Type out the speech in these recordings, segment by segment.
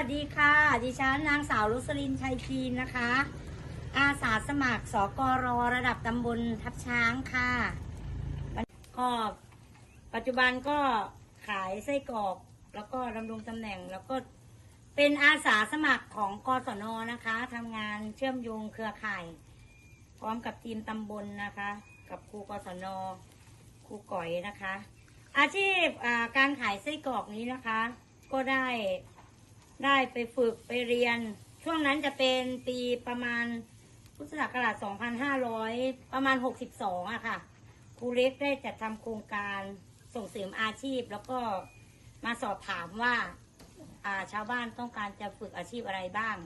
วัสดีค่ะ ดิฉันนางสาวรุสลินชัยพีนนะคะ อาสาสมัครสกรระดับตำบลทับช้างค่ะก็ปัจจุบันก็ขายไส้กรอกแล้วก็ดำรงตำแหน่งแล้วก็เป็นอาสาสมัครของกศนนะคะทำงานเชื่อมโยงเครือข่าย พร้อมกับทีมตำบลนะคะ กับครูกศนครูก๋อยนะคะ อาชีพการขายไส้กรอกนี้นะคะ ก็ได้ ได้ไปฝึกไปเรียน ช่วงนั้นจะเป็นปีประมาณพุทธศักราช 2500 ประมาณ 62อะค่ะครูเล็กได้จัดทำโครงการส่งเสริมอาชีพ แล้วก็มาสอบถามว่าาชาวบ้านต้องการจะฝึกอาชีพอะไรบ้าง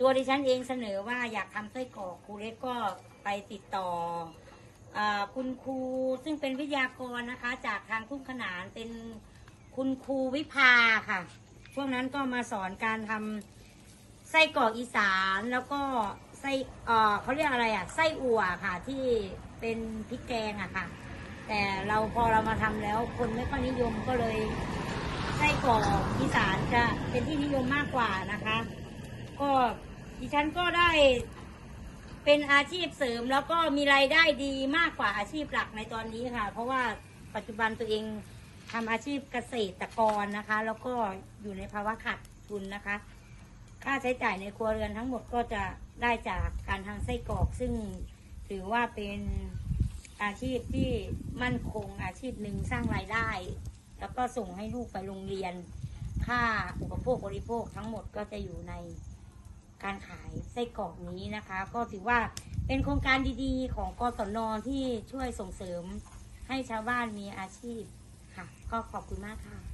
ตัวดิฉันเองเสนอว่าอยากทำไส้กรอกครูเล็กก็ไปติดต่ออคุณครูซึ่งเป็นวิทยากรนะคะ จากทางทุ่งขนานเป็นคุณครูวิภาค่ะ ช่วงนั้นก็มาสอนการทำไส้กรอกอีสานแล้วก็ไส้เออเขาเรียกอะไรอะไส้อั่วค่ะ ที่เป็นพริกแกงอะค่ะ แต่เราพอเรามาทำแล้วคนไม่ค่อยนิยมก็เลยไส้กรอกอีสานจะเป็นที่นิยมมากกว่านะคะ ก็ดิฉันก็ได้ เป็นอาชีพเสริมแล้วก็มีรายได้ดีมากกว่าอาชีพหลักในตอนนี้ค่ะ เพราะว่าปัจจุบันตัวเอง ทำอาชีพเกษตรกรนะคะ แล้วก็อยู่ในภาวะขาดทุนนะคะ ค่าใช้จ่ายในครัวเรือนทั้งหมดก็จะได้จากการทำไส้กรอกซึ่งถือว่าเป็นอาชีพที่มั่นคงอาชีพหนึ่งสร้างรายได้ แล้วก็ส่งให้ลูกไปโรงเรียน ค่าอุปโภคบริโภคทั้งหมดก็จะอยู่ในการขายไส้กรอกนี้นะคะ ก็ถือว่าเป็นโครงการดีๆ ของกศนที่ช่วยส่งเสริมให้ชาวบ้านมีอาชีพ ค่ะ ก็ขอบคุณมากค่ะ